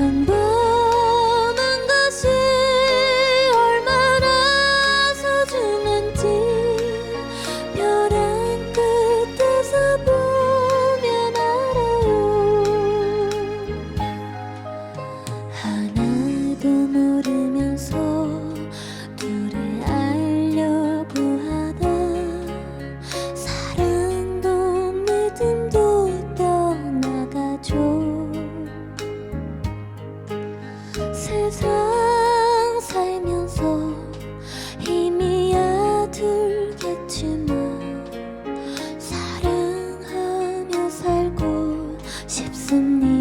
能不 세상 살면서 희미야 들겠지만 사랑하며 살고 싶습니다.